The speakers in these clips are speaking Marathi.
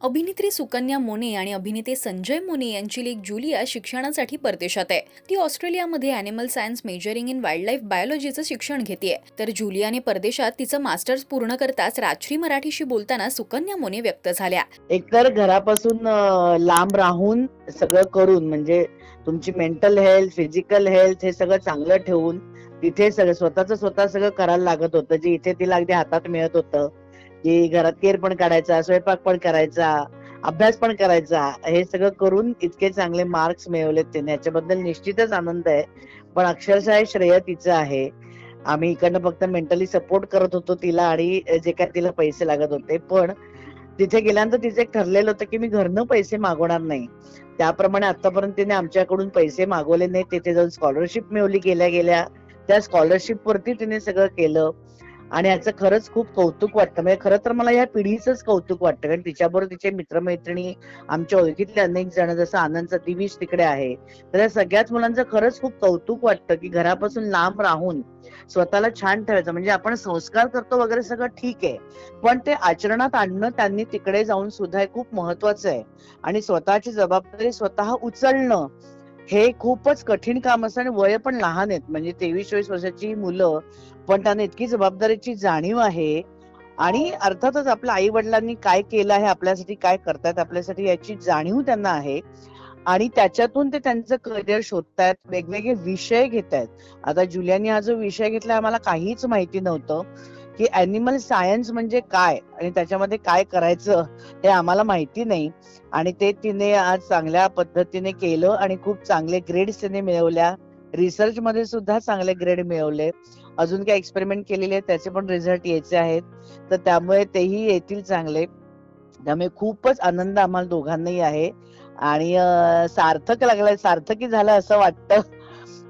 अभिनेत्री सुकन्या मोने आणि अभिनेते संजय मोने यांची लेक जुलिया शिक्षणासाठी परदेशात आहे. ती ऑस्ट्रेलियामध्ये animal science majoring in wildlife बायोलॉजीचं शिक्षण घेते तर जुलियाने परदेशात तिचं मास्टर्स पूर्ण करताच राजश्री मराठीशी बोलताना सुकन्या मोने व्यक्त झाल्या. एकतर घरापासून लांब राहून सगळं करून म्हणजे तुमची मेंटल हेल्थ फिजिकल हेल्थ हे सगळं चांगलं ठेवून तिथे सगळं स्वतःच स्वतः सगळं करायला लागत होतं जे इथे तिला अगदी हातात मिळत होतं. की घरात केर पण काढायचा स्वयंपाक पण करायचा अभ्यास पण करायचा हे सगळं करून इतके चांगले मार्क्स मिळवलेत तिने याच्याबद्दल निश्चितच आनंद आहे. पण अक्षरशः श्रेय तिचं आहे. आम्ही इकडनं फक्त मेंटली सपोर्ट करत होतो तिला आणि जे काय तिला पैसे लागत होते. पण तिथे गेल्यानंतर तिचं एक ठरलेलं होतं की मी घरनं पैसे मागवणार नाही. त्याप्रमाणे आतापर्यंत तिने आमच्याकडून पैसे मागवले नाही तिथे जाऊन स्कॉलरशिप मिळवली गेल्या गेल्या. त्या स्कॉलरशिप वरती तिने सगळं केलं. आणि याचं खरंच खूप कौतुक वाटतं. म्हणजे खरं तर मला या पिढीचंच कौतुक वाटतं. कारण तिच्याबरोबर तिचे मित्रमैत्रिणी आमच्या ओळखीतले अनेक जण जसं आनंदचा दिविश तिकडे आहे. तर या सगळ्याच मुलांचं खरंच खूप कौतुक वाटतं की घरापासून लांब राहून स्वतःला छान ठेवायचं. म्हणजे आपण संस्कार करतो वगैरे सगळं ठीक आहे. पण ते आचरणात आणणं त्यांनी तिकडे जाऊन सुद्धा खूप महत्वाचं आहे. आणि स्वतःची जबाबदारी स्वतः उचलणं हे खूपच कठीण काम असतं आणि वय पण लहान आहेत. म्हणजे तेवीस चोवीस वर्षाची मुलं पण त्यांना इतकी जबाबदारीची जाणीव आहे आणि अर्थातच आपल्या आई वडिलांनी काय केलं आहे आपल्यासाठी काय करतायत आपल्यासाठी याची जाणीव त्यांना आहे आणि त्याच्यातून ते त्यांचं करिअर शोधतायत वेगवेगळे विषय घेत आहेत आता जुलियानी हा जो विषय घेतला आम्हाला काहीच माहिती नव्हतं. की अॅनिमल सायन्स म्हणजे काय आणि त्याच्यामध्ये काय करायचं हे आम्हाला माहिती नाही. आणि ते तिने आज चांगल्या पद्धतीने केलं आणि खूप चांगले ग्रेड्स तिने मिळवल्या. रिसर्च मध्ये सुद्धा चांगले ग्रेड मिळवले. अजून काही एक्सपेरिमेंट केलेले आहेत त्याचे पण रिझल्ट यायचे आहेत. तर त्यामुळे तेही येतील चांगले. त्यामुळे खूपच आनंद आम्हाला दोघांनाही आहे. आणि सार्थक लागलाय. सार्थकी झालं असं वाटतं.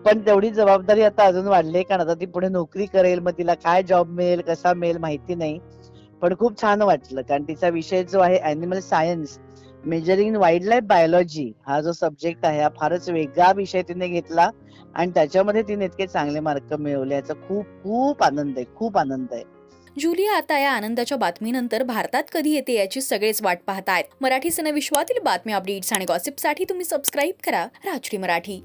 पण तेवढी जबाबदारी आता अजून वाढली कारण आता ती पुढे नोकरी करेल मग तिला काय जॉब मिळेल कसा मिळेल माहिती नाही. पण खूप छान वाटलं कारण तिचा विषय जो आहे animal science majoring in wildlife biology हा जो सब्जेक्ट आहे हा फारच वेगळा विषय तिने घेतला आणि त्याच्यामध्ये तिने इतके चांगले मार्क मिळवले याचा खूप खूप आनंद आहे खूप आनंद आहे. जुलिया आता या आनंदाच्या बातमीनंतर भारतात कधी येते याची सगळेच वाट पाहतायत. मराठी सण विश्वातील बातम्या अपडेट्स आणि गॉसिपसाठी तुम्ही सबस्क्राईब करा राजश्री मराठी.